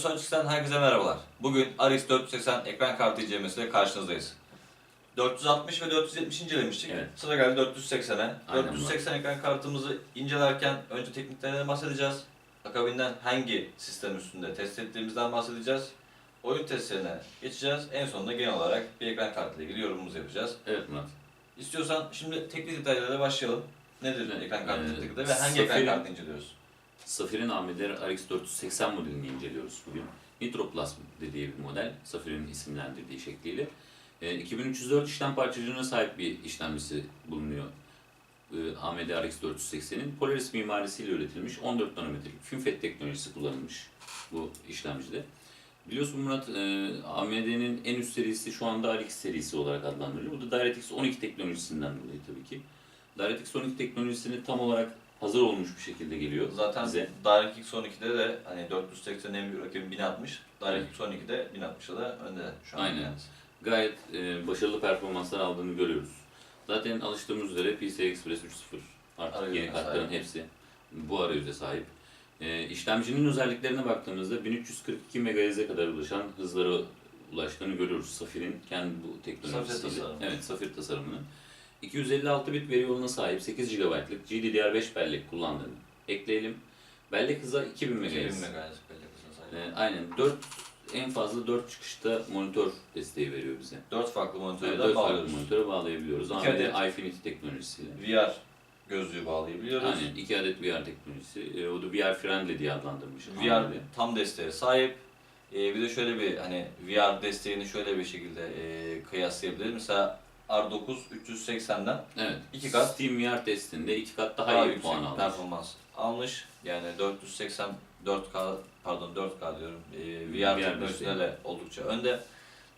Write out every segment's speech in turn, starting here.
Teknosojik'ten herkese merhabalar. Bugün RX 480 ekran kartı incelemesiyle karşınızdayız. 460 ve 470 incelemiştik. Evet. Sıra geldi 480'e. Aynen 480 ekran kartımızı incelerken önce tekniklerden bahsedeceğiz. Akabinden hangi sistem üstünde test ettiğimizden bahsedeceğiz. Oyun testlerine geçeceğiz. En sonunda genel olarak bir ekran kartı ile ilgili yorumumuzu yapacağız. Evet Murat. İstiyorsan şimdi teknik detaylara başlayalım. Nedir Evet, ekran kartı ee, ve hangi ekran kartı inceliyoruz? Safir'in AMD RX 480 modelini inceliyoruz bugün. Nitro Plus dediği bir model. Safir'in isimlendirdiği şekliyle. E, 2304 işlem parçacığına sahip bir işlemcisi bulunuyor. E, AMD RX 480'in Polaris mimarisiyle üretilmiş 14 nanometrelik FinFET teknolojisi kullanılmış bu işlemcide. Biliyorsun Murat, e, AMD'nin en üst serisi şu anda RX serisi olarak adlandırılıyor. Bu da DirectX 12 teknolojisinden dolayı tabii ki. DirectX 12 teknolojisini tam olarak hazır olmuş bir şekilde geliyor Zaten bize. DirectX 12'de de hani 480 en büyük rakibi 1060. DirectX 12'de 1060'da da önde şu an. Aynen. yani. Gayet e, başarılı performanslar aldığını görüyoruz. Zaten alıştığımız üzere PCI Express 3.0 artık Arayüzüne yeni kartların sahip. hepsi bu arayüze sahip. E, işlemcinin özelliklerine baktığımızda 1342 MHz'e kadar ulaşan hızlara ulaştığını görüyoruz Safir'in kendi bu teknolojisiyle. Safir tasarımı. Evet, Safir tasarımının. 256 bit veri yoluna sahip 8 GB'lık GDDR5 bellek kullandığını ekleyelim. Bellek hızı 2000 MHz. 2000 MHz bellek hızına sahip. E, aynen 4 en fazla 4 çıkışta monitör desteği veriyor bize. 4 farklı monitörü Evet, de 4 farklı monitöre bağlayabiliyoruz. AMD adet. Infinity teknolojisiyle. VR gözlüğü bağlayabiliyoruz. Aynen 2 adet VR teknolojisi. E, o da VR friendly diye adlandırmış. VR AMD. tam desteğe sahip. Ee, bir de şöyle bir hani VR desteğini şöyle bir şekilde e, kıyaslayabiliriz. Mesela R9 380'den Evet. İki kat. Steam VR testinde 2 kat daha, daha iyi yüksek puan almış. performans almış. Yani 480 4K pardon 4K diyorum. Ee, VR, desteği. de oldukça önde.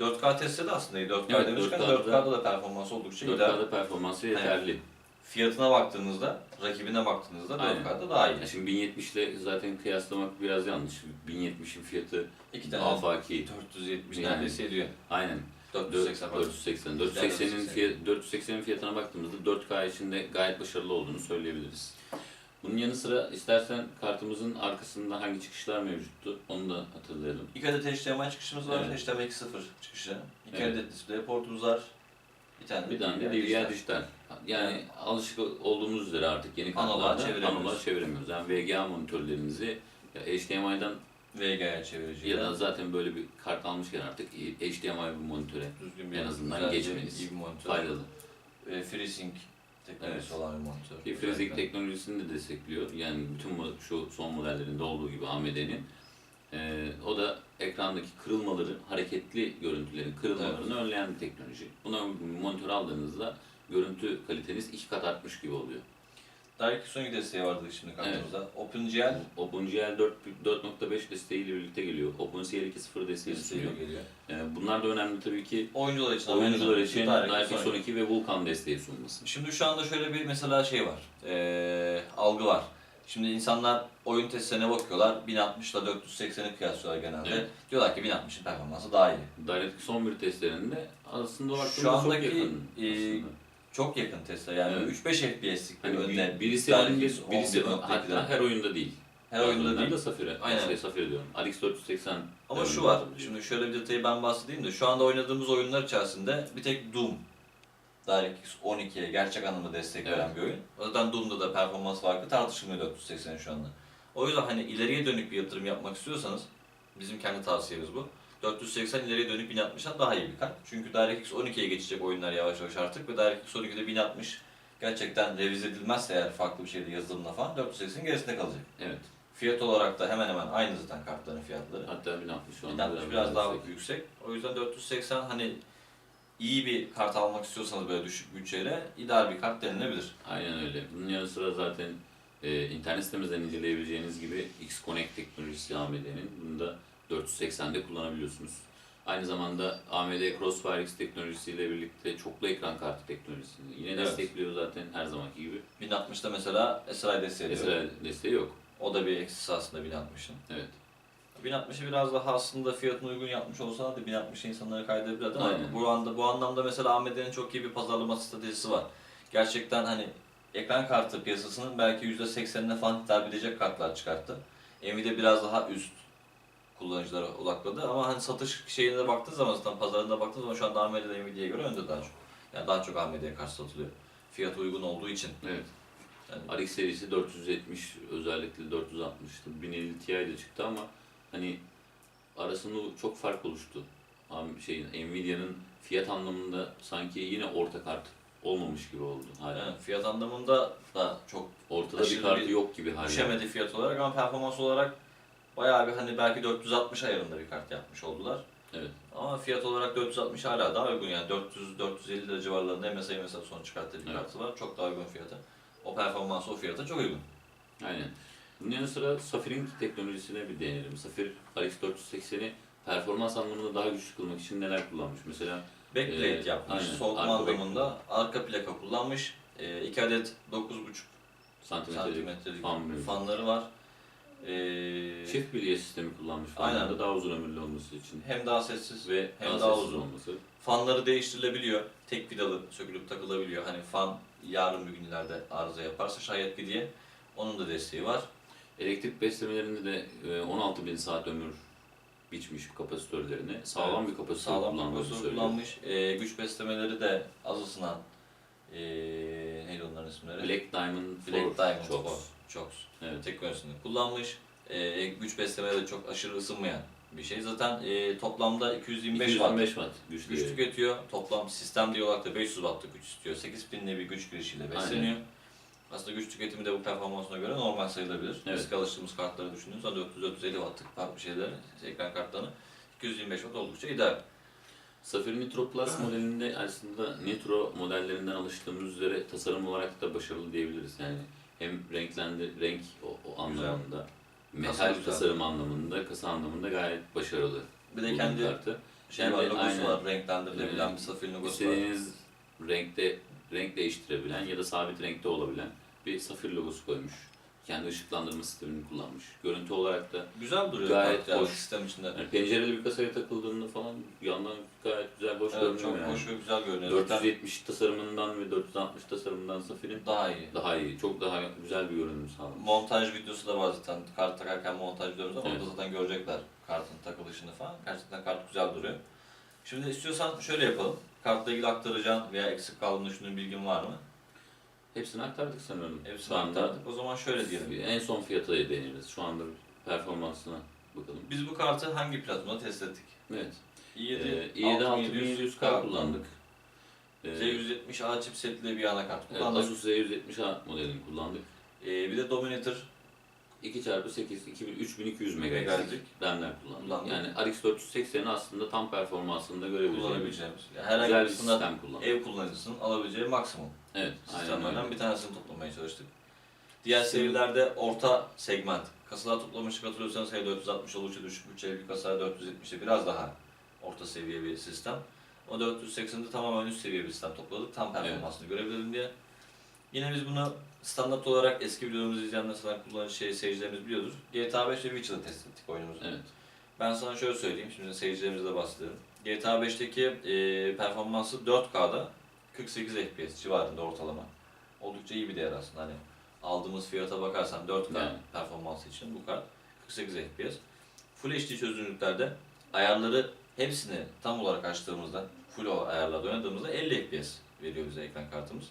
4K testte de aslında iyi. 4K Evet, demişken 4K'da 4K'da da performans oldukça iyi. 4K'da performansı yeterli. Fiyatına baktığınızda, rakibine baktığınızda Aynen. 4K'da daha iyi. Ya şimdi 1070 ile zaten kıyaslamak biraz yanlış. 1070'in fiyatı İki tane afaki. 470 Yani. neredeyse ediyor. Aynen. 480 pardon. 480. 480. 480'in fiyat, 480'in fiyatına baktığımızda 4K içinde gayet başarılı olduğunu söyleyebiliriz. Bunun yanı sıra istersen kartımızın arkasında hangi çıkışlar mevcuttu onu da hatırlayalım. İki adet HDMI çıkışımız var. Evet. HDMI 2.0 çıkışı. İki Evet. adet display portumuz var. Bir tane Bir tane de DVR dijital. Yani alışık olduğumuz üzere artık yeni kartlarda analoğa çeviremiyoruz. Yani VGA monitörlerimizi ya HDMI'dan VGA'ya çevirici. ya da zaten böyle bir kart almışken artık HDMI bir monitöre düzgün bir en azından geçmeniz iyi bir monitör. faydalı. E, FreeSync teknolojisi Evet. olan bir monitör. Ki FreeSync teknolojisini de destekliyor. Yani bütün bu- şu son modellerinde olduğu gibi AMD'nin. Ee, o da ekrandaki kırılmaları, hareketli görüntülerin kırılmalarını önleyen bir teknoloji. Buna monitör aldığınızda görüntü kaliteniz iki kat artmış gibi oluyor. DirectX 12 desteği vardı şimdi kartımızda. OpenGL OpenGL 4 4.5 desteğiyle birlikte geliyor. OpenCL 2.0 desteği sunuyor. geliyor. Ee, bunlar da önemli tabii ki Oyuncular için oyuncular için DirectX DirectX 12 ve Vulkan desteği sunması. Şimdi şu anda şöyle bir mesela şey var, eee, algı var. Şimdi insanlar oyun testlerine bakıyorlar, 1060 ile 480'i kıyaslıyorlar genelde. Evet. Diyorlar ki 1060'ın performansı daha iyi. DirectX 11 testlerinde aslında o Şu hakkında çok andaki, yakın e, aslında. Çok yakın testler yani Evet. 3-5 FPS'lik bir Hani bir, birisi 11, birisi 11.2'den. hatta her oyunda değil. her oyunda değil. da Safir'e. Aynen. Aynen. Safir diyorum. RX 480. Ama şu var, şimdi şöyle bir detayı ben bahsedeyim de şu anda oynadığımız oyunlar içerisinde bir tek Doom DirectX 12'ye gerçek anlamda destek veren Evet. bir oyun. O yüzden Doom'da da performans farkı tartışılmıyor 480 şu anda. O yüzden hani ileriye dönük bir yatırım yapmak istiyorsanız, bizim kendi tavsiyemiz bu. 480 ileriye dönük 1060'dan daha iyi bir kart. Çünkü DirectX 12'ye geçecek oyunlar yavaş yavaş artık ve DirectX 12'de 1060 gerçekten revize edilmezse eğer farklı bir şeyde yazılımla falan 480 gerisinde kalacak. Evet. Fiyat olarak da hemen hemen aynı zaten kartların fiyatları. Hatta 1060 şu anda 1060 biraz daha yüksek. yüksek. O yüzden 480 hani iyi bir kart almak istiyorsanız böyle düşük bütçeyle ideal bir kart denilebilir. Aynen öyle. Bunun yanı sıra zaten e, internet sitemizden inceleyebileceğiniz gibi X-Connect teknolojisi AMD'nin. Bunu da 480'de kullanabiliyorsunuz. Aynı zamanda AMD Crossfire X teknolojisiyle birlikte çoklu ekran kartı teknolojisini yine Evet. destekliyor zaten her zamanki gibi. 1060'da mesela SLI desteği ediyor. Mesela desteği yok. O da bir eksisi aslında 1060'ın. Evet. 1060'ı biraz daha aslında fiyatına uygun yapmış olsalar da 1060'ı insanlara kaydedebilirdi ama Aynen. bu anda bu anlamda mesela AMD'nin çok iyi bir pazarlama stratejisi var. Gerçekten hani ekran kartı piyasasının belki %80'ine falan hitap edecek kartlar çıkarttı. Nvidia biraz daha üst kullanıcılara odakladı ama hani satış şeyine baktığı zaman zaten pazarında baktığı zaman şu anda AMD'de Nvidia'ya göre önde daha çok. Yani daha çok AMD'ye karşı satılıyor. Fiyatı uygun olduğu için. Evet. Yani RX serisi 470 özellikle 460'tı. 1050 Ti de çıktı ama hani arasında çok fark oluştu. Şeyin Nvidia'nın fiyat anlamında sanki yine orta kart olmamış gibi oldu hala. yani fiyat anlamında da çok Ortada bir kartı bir yok gibi hala. düşemedi fiyat olarak ama performans olarak bayağı bir hani belki 460 ayarında bir kart yapmış oldular. Evet. Ama fiyat olarak 460 hala daha uygun yani 400-450 lira civarlarında MSI mesela son çıkarttığı bir Evet. kartı var. Çok daha uygun fiyata. O performans o fiyata çok uygun. Aynen. Bunun yanı sıra Safir'in teknolojisine bir değinelim. Safir RX 480'i performans anlamında daha güçlü kılmak için neler kullanmış? Mesela Backplate Ee, yapmış, aynen. soğutma Arka anlamında arka plaka kullanmış. 2 adet 9.5 santimetrelik santimetrelik fan fanları var. Ee, Çift bilye sistemi kullanmış Aynen. fanlarda daha uzun ömürlü olması için. hem daha sessiz Ve hem daha, daha sessiz uzun. olması. Fanları değiştirilebiliyor. Tek vidalı sökülüp takılabiliyor. Hani fan yarın bir gün ileride arıza yaparsa şayet bir diye. Onun da desteği var. Elektrik beslemelerinde de e, 16.000 saat ömür biçmiş kapasitörlerini. Sağlam bir kapasitör Sağlam kapasitör söylüyor. kullanmış. Ee, güç beslemeleri de az ee, neydi onların isimleri? Black Diamond Black Diamond Çok. Fox. Çok. Evet. teknolojisini kullanmış. Ee, güç beslemeleri de çok aşırı ısınmayan bir şey. Zaten ee, toplamda 225 watt 225 watt güç güç değeri. tüketiyor. Toplam sistem diye olarak da 500 wattlık güç istiyor. 8 pinli bir güç girişiyle besleniyor. Aslında güç tüketimi de bu performansına göre normal sayılabilir. Evet. Eski alıştığımız kartları düşündüğünüz zaman 400-450 wattlık farklı şeyler, ekran kartlarını 225 watt oldukça ideal. Safir Nitro Plus modelinde aslında Nitro modellerinden alıştığımız üzere tasarım olarak da başarılı diyebiliriz. Yani hem renklendi, renk o, o Güzel. anlamında, Kasa metal güzel. tasarım anlamında, kasa anlamında gayet başarılı. Bir de kendi kartı. şey Kendi- var, logosu aynen. var, renklendirilebilen Evet. bir safir logosu var. İstediğiniz renkte renk değiştirebilen ya da sabit renkte olabilen bir safir logosu koymuş. Kendi ışıklandırma sistemini kullanmış. Görüntü olarak da Güzel duruyor Gayet hoş. sistem içinde. yani pencereli bir kasaya takıldığında falan yandan gayet güzel hoş Evet, görünüyor çok yani. hoş ve güzel görünüyor. Zaten 470 tasarımından ve 460 tasarımından Safir'in daha iyi. daha iyi, çok daha güzel bir görünüm sağlamış. Montaj videosu da var zaten. Kart takarken montaj videomuz var. Evet. Orada zaten görecekler kartın takılışını falan. Gerçekten kart güzel duruyor. Şimdi istiyorsan şöyle yapalım. Kartla ilgili aktaracağın veya eksik kaldığını düşündüğün bilgin var mı? Hepsini aktardık sanıyorum. Hepsini aktardık. O zaman şöyle diyelim. En son fiyata değiniriz. Şu anda performansına bakalım. Biz bu kartı hangi platformda test ettik? Evet. i7, Ee, i7 6700K kullandık. Ee, Z170A chipsetli bir anakart evet, kullandık. Asus Z170A modelini kullandık. Ee, bir de Dominator 2x8 2000 3200 MHz MHz'lik RAM'ler kullandık. Yani RX 480'i aslında tam performansında görebileceğimiz kullanabileceğimiz. Yani herhangi güzel bir sistem kullandık. ev kullanıcısının alabileceği maksimum Evet, sistemlerden bir tanesini toplamaya çalıştık. Diğer serilerde orta segment. Kasalar toplamıştık hatırlıyorsanız sayı 460 oldukça düşük bütçeli bir kasa 470'e biraz daha orta seviye bir sistem. O 480'de tamamen üst seviye bir sistem topladık. Tam performansını görebilelim diye. Yine biz bunu standart olarak eski videolarımızı izleyen mesela kullanıcı şey, seyircilerimiz biliyordur. GTA 5 ve Witcher'da test ettik oyunumuzu. Evet. Ben sana şöyle söyleyeyim, şimdi seyircilerimize bahsediyorum. GTA 5'teki e, performansı 4K'da 48 FPS civarında ortalama. Oldukça iyi bir değer aslında. Hani aldığımız fiyata bakarsan 4K Yani. performansı için bu kart 48 FPS. Full HD çözünürlüklerde ayarları hepsini tam olarak açtığımızda, full ayarlarda oynadığımızda 50 FPS veriyor bize ekran kartımız.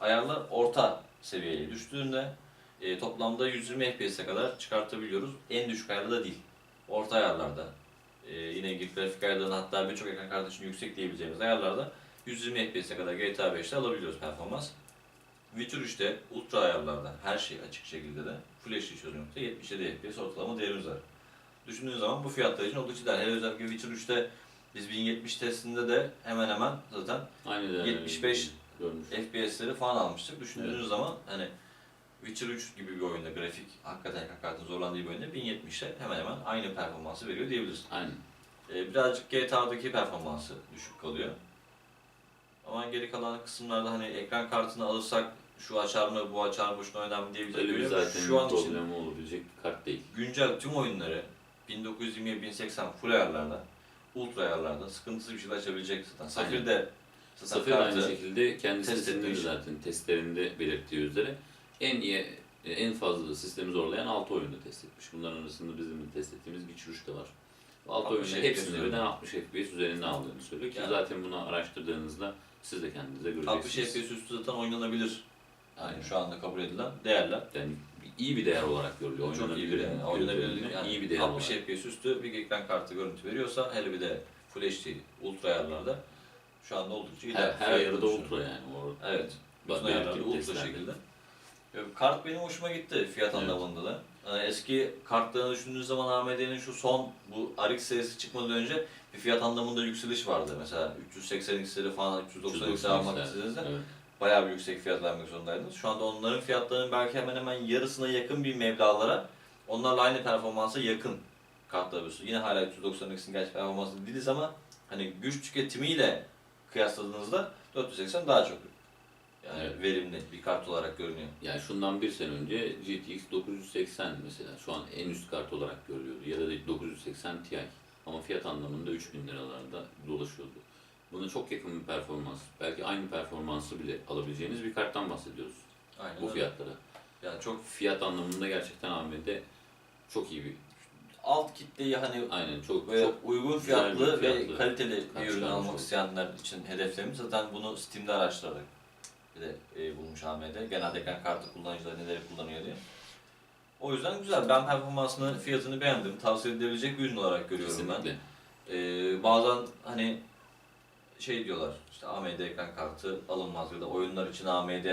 Ayarlar orta seviyeye düştüğünde e, toplamda 120 FPS'e kadar çıkartabiliyoruz. En düşük ayarda değil. Orta ayarlarda e, yine grafik ayarlarını hatta birçok ekran kartı için yüksek diyebileceğimiz ayarlarda 120 FPS'e kadar GTA 5'te alabiliyoruz performans. Witcher 3'te ultra ayarlarda her şey açık şekilde de Full HD çözünürlükte 77 FPS ortalama değerimiz var. Düşündüğün zaman bu fiyatlar için oldukça değerli. Hele özellikle Witcher 3'te biz 1070 testinde de hemen hemen zaten Aynı değerleri 75 görmüş. FPS'leri falan almıştık. Düşündüğünüz zaman hani Witcher 3 gibi bir oyunda grafik hakikaten kartının zorlandığı bir oyunda 1070'e hemen hemen aynı performansı veriyor diyebiliriz. Aynen. Ee, birazcık GTA'daki performansı düşük kalıyor. Ama geri kalan kısımlarda hani ekran kartını alırsak şu açar mı, bu açar mı, şunu diyebileceğim Öyle bir bir zaten Şu an için problemi olabilecek bir kart değil. güncel tüm oyunları 1920-1080 full ayarlarda, ultra ayarlarda sıkıntısız bir şekilde açabilecek zaten. Safir de zaten Safir de aynı kartı- şekilde kendi test etmiş. zaten testlerinde belirttiği üzere en iyi en fazla sistemi zorlayan 6 oyunda test etmiş. Bunların arasında bizim de test ettiğimiz Witcher 3 de var. Alt 60 oyunda FPS hepsinde üzerinde. birden 60 FPS üzerinde aldığını söylüyor ki Yani- zaten bunu araştırdığınızda siz de kendinize 60 göreceksiniz. FPS üstü zaten oynanabilir. Yani şu anda kabul edilen değerler. Yani iyi bir değer olarak görülüyor. Çok iyi bir değer. Gözlerinde Yani iyi bir değer 60 olarak. FPS üstü bir ekran kartı görüntü veriyorsa hele bir de Full HD ultra ayarlarda şu anda oldukça iyi. Her, her ayarı da ultra yani. O, Evet. Bak, Bütün ayarlarda ultra şekilde. Ya, Kart benim hoşuma gitti fiyat Evet. anlamında da. Yani eski kartlarını düşündüğünüz zaman AMD'nin şu son bu RX serisi çıkmadan önce bir fiyat anlamında yükseliş vardı. Mesela 380x'leri falan 390x'leri almak 390 istediğinizde Evet. bayağı bir yüksek fiyat vermek zorundaydınız. Şu anda onların fiyatlarının belki hemen hemen yarısına yakın bir meblağlara onlarla aynı performansa yakın kartlar alıyorsunuz. Yine hala 390x'in gerçek performansı değiliz ama hani güç tüketimiyle kıyasladığınızda 480 daha çok yani Evet. verimli bir kart olarak görünüyor. Yani şundan bir sene önce GTX 980 mesela şu an en üst kart olarak görülüyordu ya da 980 Ti ama fiyat anlamında 3000 liralarda dolaşıyordu. Buna çok yakın bir performans, belki aynı performansı bile alabileceğiniz bir karttan bahsediyoruz Aynen bu öyle. fiyatlara. Yani çok Fiyat anlamında gerçekten AMD çok iyi bir, alt kitleyi hani aynen çok Böyle çok uygun bir fiyatlı, ve fiyatlı kaliteli bir ürün almak isteyenler için hedeflerimiz zaten bunu Steam'de araştırarak bir de e, bulmuş AMD. Genelde ekran kartı kullanıcıları neleri kullanıyor diye. O yüzden güzel. Ben performansını, fiyatını beğendim. Tavsiye edilebilecek bir ürün olarak görüyorum kesinlikle. ben. E, bazen hani şey diyorlar, işte AMD ekran kartı alınmaz ya da oyunlar için AMD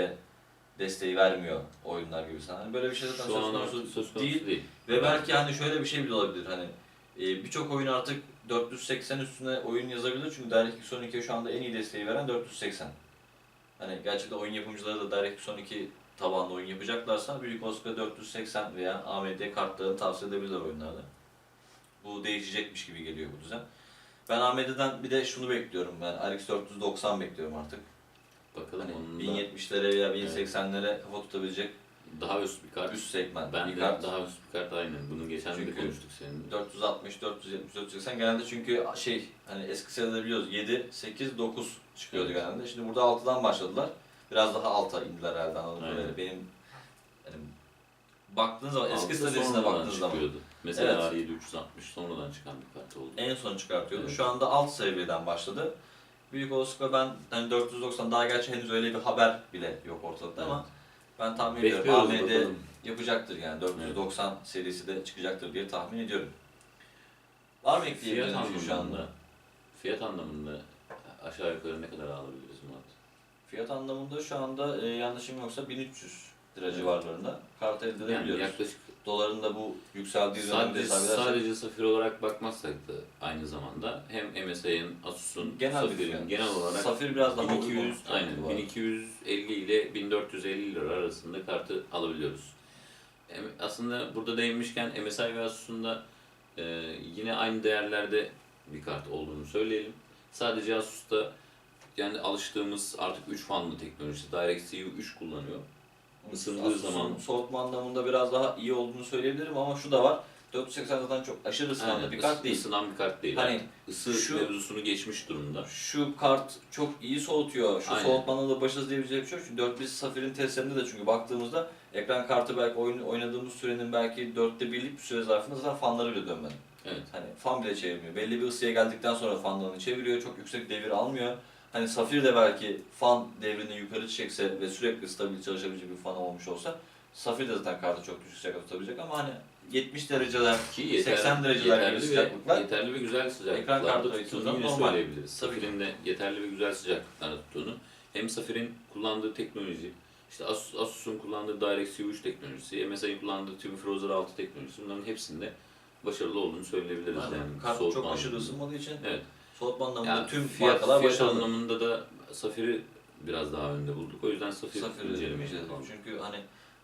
desteği vermiyor oyunlar gibi. Hani böyle bir şey zaten Şu söz konusu söz konusu değil. değil. Ve belki hani şöyle bir şey bile olabilir hani e, birçok oyun artık 480 üstüne oyun yazabilir çünkü DirectX 12'ye şu anda en iyi desteği veren 480. Hani gerçekten oyun yapımcıları da DirectX 12 tabanlı oyun yapacaklarsa büyük olasılıkla 480 veya AMD kartlarını tavsiye edebilirler oyunlarda. Bu değişecekmiş gibi geliyor bu düzen. Ben AMD'den bir de şunu bekliyorum ben RX 490 bekliyorum artık. Bakalım Hani onun da 1070'lere veya 1080'lere kafa tutabilecek daha üst bir kart. üst segment ben bir de kart. daha üst bir kart aynen. Bunu geçen de Çünkü konuştuk seninle. 460, 470, 480 genelde çünkü şey hani eski serileri biliyoruz 7, 8, 9 çıkıyordu Evet. genelde. Şimdi burada 6'dan başladılar. Biraz daha alta indiler herhalde anladığım kadarıyla. Benim yani baktığınız zaman eski sonradan baktığınız zaman çıkıyordu. Mesela Evet. R7 sonradan çıkan bir kart oldu. en son çıkartıyordu. Evet. Şu anda alt seviyeden başladı. Büyük olasılıkla ben hani 490 daha gerçi henüz öyle bir haber bile yok ortalıkta ama ben tahmin ediyorum Bekliyoruz AMD bakalım. yapacaktır yani 490 serisi de çıkacaktır diye tahmin ediyorum. Var mı Fiyat ekleyebileceğiniz bir şey şu anda? anlamında, fiyat anlamında aşağı yukarı ne kadar alabiliriz Murat? Fiyat anlamında şu anda e, yanlışım yoksa 1300 lira civarlarında kart elde Yani edebiliyoruz. yaklaşık Doların da bu yükseldiği dönemde sadece, hesap edersek sadece safir olarak bakmazsak da aynı zamanda hem MSI'ın, Asus'un, genel Safir'in fiyat. genel olarak Safir biraz daha 1200, uygun. aynen, bu arada. 1250 ile 1450 lira arasında kartı alabiliyoruz. Aslında burada değinmişken MSI ve Asus'un da e, yine aynı değerlerde bir kart olduğunu söyleyelim. Sadece Asus'ta yani alıştığımız artık 3 fanlı teknolojisi DirectX 3 kullanıyor. Isındığı zaman- soğutma anlamında biraz daha iyi olduğunu söyleyebilirim ama şu da var. 480 zaten çok aşırı ısınan bir kart değil. ısınan bir kart değil. Hani ısı şu- mevzusunu geçmiş durumda. Şu kart çok iyi soğutuyor. Şu Aynen. soğutmanın da başarılı diyebileceğim bir şey yok. Çünkü 4 Safir'in testlerinde de çünkü baktığımızda ekran kartı belki oyun oynadığımız sürenin belki dörtte birlik bir süre zarfında zaten fanları bile dönmedi. Evet. Hani fan bile çevirmiyor. Belli bir ısıya geldikten sonra fanlarını çeviriyor. Çok yüksek devir almıyor. Hani Safir de belki fan devrini yukarı çekse ve sürekli stabil çalışabilecek bir fan olmuş olsa Safir de zaten kartı çok düşük sıcaklık tutabilecek ama hani 70 dereceler Ki yeterli, 80 dereceler gibi yeterli ve, sıcaklıklar. yeterli ve güzel Ekran sıcaklıklarda kartı tuttuğunu yine normal. söyleyebiliriz. Tabii. Safir'in de yeterli ve güzel sıcaklıklarda tuttuğunu. Hem Safir'in kullandığı teknoloji, işte Asus, Asus'un kullandığı DirectX 3 teknolojisi, MSI'nin kullandığı TwinFrozer 6 teknolojisi bunların hepsinde başarılı olduğunu söyleyebiliriz. Aynen. Yani Kart soğutma çok aşırı anlamında. ısınmadığı için Evet. Soğutma anlamında Yani tüm fiyat, markalar fiyat başarılı. anlamında da Safir'i biraz daha önde bulduk. O yüzden Safir, Safir'i incelemeye. Çünkü hani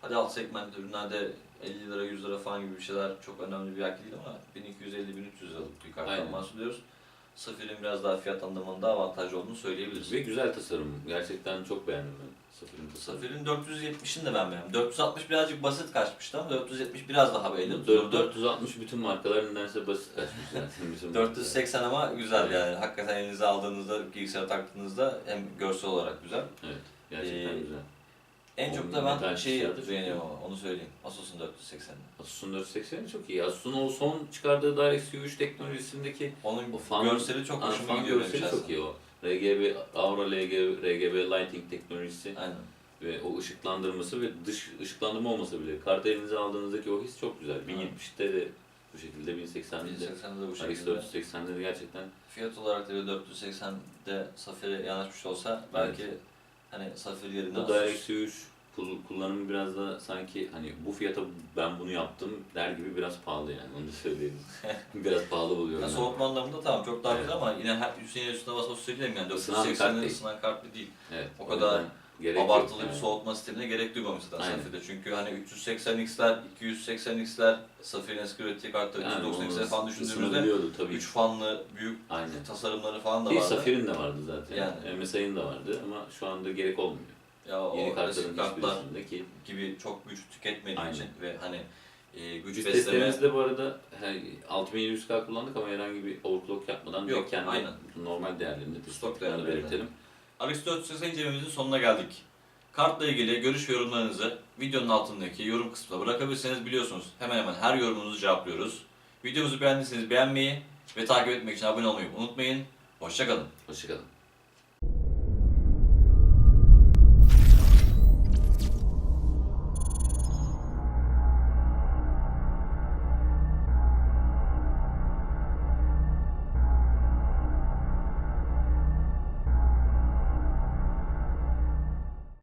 hadi alt segment ürünlerde 50 lira 100 lira falan gibi bir şeyler çok önemli bir belki değil ama 1250-1300 liralık bir karttan bahsediyoruz. Safir'in biraz daha fiyat anlamında avantajlı olduğunu söyleyebiliriz. Ve güzel tasarım. Gerçekten çok beğendim ben Safir'in tasarımını. Safir'in 470'ini de ben beğendim. 460 birazcık basit kaçmıştı ama 470 biraz daha. Dört- 460 bütün markalar nedense basit kaçmış zaten bizim. 480 ama güzel yani. Hakikaten elinize aldığınızda, bilgisayara taktığınızda hem görsel olarak güzel. Evet, gerçekten Ee, güzel. En çok da ben şeyi beğeniyorum ama onu söyleyeyim. Asus'un 480'i. Asus'un 480 çok iyi. Asus'un o son çıkardığı DirectX 3 teknolojisindeki Onun o fan, görseli çok Aa, hoşuma fan gidiyor görseli şahsen. çok iyi o. RGB, Aura RGB, RGB Lighting teknolojisi Aynen. ve o ışıklandırması ve dış ışıklandırma olmasa bile kart elinize aldığınızdaki o his çok güzel. 1070'te de bu şekilde 1080'de de 1080'de de bu RX şekilde. 480'de de gerçekten Fiyat olarak da bir 480'de Safir'e yanaşmış olsa belki hani Safir yerine bu. DirectX 3 kul- kullanımı biraz da sanki hani bu fiyata ben bunu yaptım der gibi biraz pahalı yani onu da söyleyeyim. biraz pahalı buluyorum. Yani soğutma anlamında tamam çok daha Evet. güzel ama yine her Hüseyin üstüne basma söyleyeyim yani Isınan bir kart 480'de değil. Evet, o kadar gerek yok Abartılı bir yani. soğutma sistemine gerek duymamış zaten Aynen. Safir'de. Çünkü hani 380X'ler, 280X'ler, Safir'in eski ürettiği kartları Yani 390X'ler falan düşündüğümüzde tabii. 3 fanlı büyük Aynen. tasarımları falan da vardı. Safir'in de vardı zaten. Yani. MSI'nin de vardı ama şu anda gerek olmuyor. Ya o Yeni kartlar ki gibi çok güç tüketmediği Aynen. için ve hani e, güç güç besleme testlerimizde bu arada he, 6700K kullandık ama herhangi bir overclock yapmadan Yok, kendi aynen. normal değerlerinde test Stok değerlerinde. belirtelim. 480 incelememizin sonuna geldik. Kartla ilgili görüş ve yorumlarınızı videonun altındaki yorum kısmına bırakabilirseniz biliyorsunuz hemen hemen her yorumunuzu cevaplıyoruz. Videomuzu beğendiyseniz beğenmeyi ve takip etmek için abone olmayı unutmayın. Hoşçakalın. Hoşçakalın.